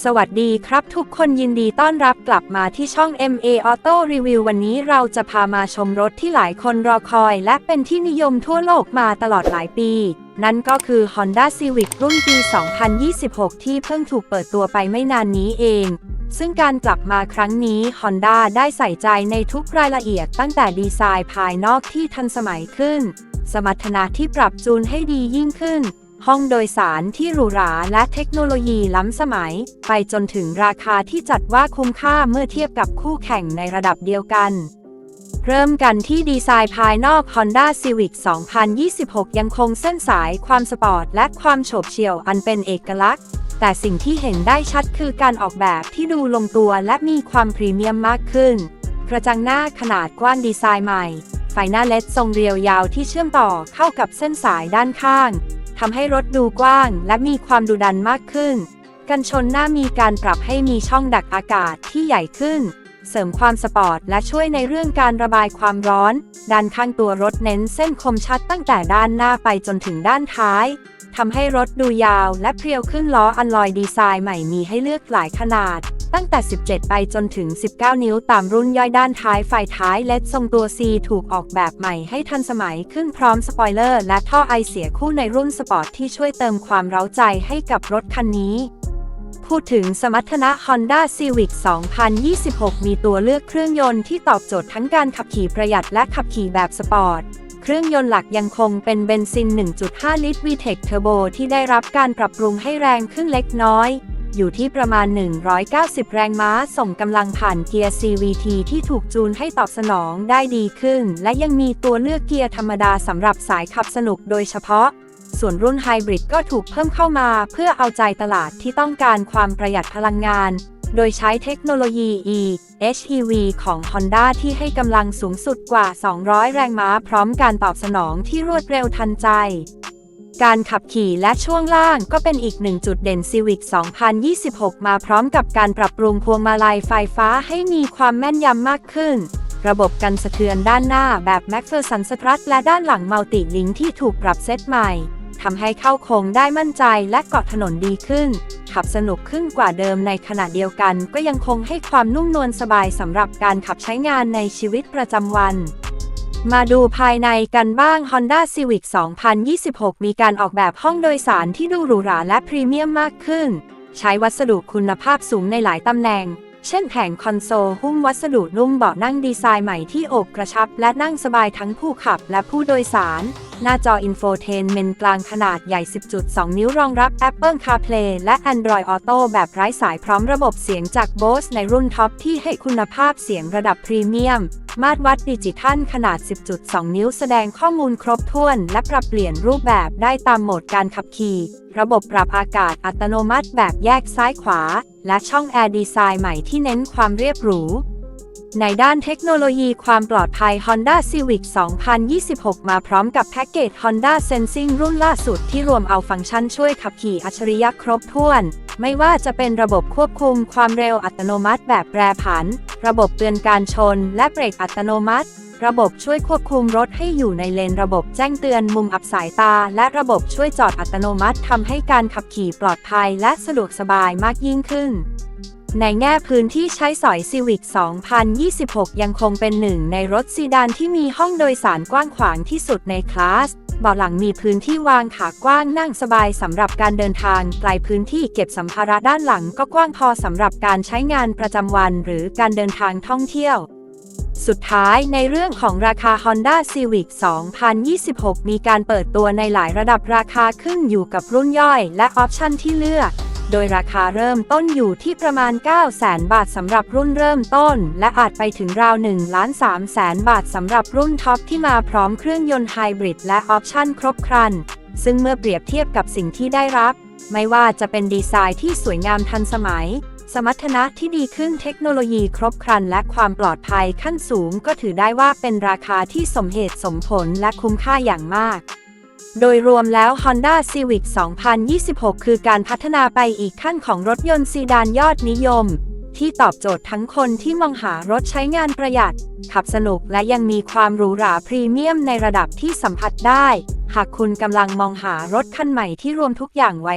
สวัสดีครับทุกคนยินดีต้อนรับกลับมาที่ช่อง MA Auto Review วันนี้เราจะพามาชมรถที่หลายคนรอคอย และเป็นที่นิยมทั่วโลกมาตลอดหลายปี นั่นก็คือ Honda Civic รุ่นปี 2026 ที่เพิ่งถูกเปิดตัวไปไม่นานนี้เอง ซึ่งการกลับมาครั้งนี้ Honda ได้ใส่ใจในทุกรายละเอียดตั้งแต่ดีไซน์ภายนอกที่ทันสมัยขึ้น สมรรถนะที่ปรับจูนให้ดียิ่งขึ้น ห้องโดยสารที่หรูหราและเทคโนโลยีล้ำสมัย ไปจนถึงราคาที่จัดว่าคุ้มค่าเมื่อเทียบกับคู่แข่งในระดับเดียวกัน เริ่มกันที่ดีไซน์ภายนอก Honda Civic 2026 ยังคงเส้นสายความสปอร์ต และความโฉบเฉี่ยวอันเป็นเอกลักษณ์ แต่สิ่งที่เห็นได้ชัดคือการออกแบบที่ดูลงตัวและมีความพรีเมียมมากขึ้น กระจังหน้าขนาดกว้างดีไซน์ใหม่ ไฟหน้าเลดทรงเรียวยาวที่เชื่อมต่อเข้ากับเส้นสายด้านข้าง ทำให้รถดูกว้าง และมีความดุดันมากขึ้น กันชนหน้ามีการปรับให้มีช่องดักอากาศที่ใหญ่ขึ้น เสริมความสปอร์ตและช่วยในเรื่องการระบายความร้อน ด้านข้างตัวรถเน้นเส้นคมชัดตั้งแต่ด้านหน้าไปจนถึงด้านท้าย ทำให้รถดูยาวและเพรียวขึ้นล้ออันลอยดีไซน์ใหม่มีให้เลือกหลายขนาด ตั้งแต่ 17 ไปจนถึง 19 นิ้วตามรุ่นย่อยด้านท้ายไฟท้ายเลดทรงตัว C ถูกออกแบบใหม่ให้ทันสมัยขึ้นพร้อมสปอยเลอร์ และท่อไอเสียคู่ในรุ่นสปอร์ตที่ช่วยเติมความเร้าใจให้กับรถคันนี้พูดถึงสมรรถนะ Honda Civic 2026 มีตัวเลือกเครื่องยนต์ที่ตอบโจทย์ทั้งการขับขี่ประหยัดและขับขี่แบบสปอร์ต เครื่องยนต์หลักยังคงเป็นเบนซิน 1.5 ลิตร VTEC Turbo ที่ได้รับการปรับปรุงให้แรงขึ้นเล็กน้อย อยู่ที่ประมาณ 190 แรงม้า ส่งกำลังผ่านเกียร์ CVT ที่ถูกจูนให้ตอบสนองได้ดีขึ้น และยังมีตัวเลือกเกียร์ธรรมดาสำหรับสายขับสนุกโดยเฉพาะ ส่วนรุ่นไฮบริดก็ถูกเพิ่มเข้ามา เพื่อเอาใจตลาดที่ต้องการความประหยัดพลังงาน โดยใช้เทคโนโลยี e HEV ของ Honda ที่ให้กำลังสูงสุดกว่า 200 แรงม้าพร้อมการตอบสนองที่รวดเร็วทันใจ การขับขี่และช่วงล่างก็เป็นอีกหนึ่งจุดเด่น Civic 2026 มาพร้อมกับการปรับปรุงพวงมาลัยไฟฟ้าให้มีความแม่นยำมากขึ้นระบบกันสะเทือนด้านหน้าแบบ MacPherson Strut และด้านหลัง Multi Link ที่ถูกปรับเซตใหม่ ทำให้เข้าโค้งได้มั่นใจและเกาะถนนดีขึ้น ขับสนุกขึ้นกว่าเดิมในขณะเดียวกัน ก็ยังคงให้ความนุ่มนวลสบายสำหรับการขับใช้งานในชีวิตประจำวัน มาดูภายในกันบ้าง Honda Civic 2026 มีการออกแบบห้องโดยสารที่ดูหรูหราและพรีเมียมมากขึ้น ใช้วัสดุคุณภาพสูงในหลายตำแหน่ง เช่นแผงคอนโซลหุ้มวัสดุนุ่มเบาะนั่งดีไซน์ใหม่ที่อบกระชับ และนั่งสบายทั้งผู้ขับและผู้โดยสาร หน้าจออินโฟเทนเมนกลางขนาดใหญ่ 10.2 นิ้วรองรับ Apple CarPlay และ Android Auto แบบไร้สายพร้อมระบบเสียงจาก Bose ในรุ่นท็อปที่ให้คุณภาพเสียงระดับพรีเมียม มาตรวัดดิจิทัลขนาด 10.2 นิ้วแสดงข้อมูลครบถ้วน และปรับเปลี่ยนรูปแบบได้ตามโหมดการขับขี่ ระบบปรับอากาศอัตโนมัติแบบแยกซ้ายขวา และช่องแอร์ดีไซน์ใหม่ที่เน้นความเรียบหรู ในด้านเทคโนโลยีความปลอดภัย Honda Civic 2026 มาพร้อมกับแพ็กเกจ Honda Sensing รุ่นล่าสุดที่รวมเอาฟังก์ชันช่วยขับขี่อัจฉริยะครบถ้วน ไม่ว่าจะเป็นระบบควบคุมความเร็วอัตโนมัติแบบแปรผัน ระบบเตือนการชน และเบรกอัตโนมัติ ระบบช่วยควบคุมรถให้อยู่ในเลนระบบแจ้งเตือนมุมอับสายตา และระบบช่วยจอดอัตโนมัติทำให้การขับขี่ปลอดภัย และสะดวกสบายมากยิ่งขึ้น ในแง่พื้นที่ใช้สอย Civic 2026 ยังคงเป็นหนึ่งในรถซีดานที่มีห้องโดยสารกว้างขวางที่สุดในคลาสเบาะหลังมีพื้นที่วางขากว้างนั่งสบายสำหรับการเดินทางไกลพื้นที่เก็บสัมภาระด้านหลังก็กว้างพอสำหรับการใช้งานประจำวันหรือการเดินทางท่องเที่ยว สุดท้ายในเรื่องของราคา Honda Civic 2026 มีการเปิดตัวในหลายระดับราคาขึ้นอยู่กับรุ่นย่อยและออปชันที่เลือก โดยราคาเริ่มต้นอยู่ที่ประมาณ 9 0 0 0บาทสำหรับรุ่นเริ่มต้น และอาจไปถึงราว1ล้าน3แสนบาทสำหรับรุ่นท็อปที่มาพร้อมเครื่องยนต์ไฮบริดและออปชันครบครัน ซึ่งเมื่อเปรียบเทียบกับสิ่งที่ได้รับ ไม่ว่าจะเป็นดีไซน์ที่สวยงามทันสมัย สมรรถนะที่ดีขึ้นเทคโนโลยีครบครัน และความปลอดภัยขั้นสูงก็ถือได้ว่าเป็นราคาที่สมเหตุสมผลและคุ้มค่าอย่างมาก โดยรวมแล้ว Honda Civic 2026 คือการพัฒนาไปอีกขั้นของรถยนต์ซีดานยอดนิยม ที่ตอบโจทย์ทั้งคนที่มองหารถใช้งานประหยัด ขับสนุกและยังมีความหรูหราพรีเมียมในระดับที่สัมผัสได้ หากคุณกำลังมองหารถคันใหม่ที่รวมทุกอย่างไว้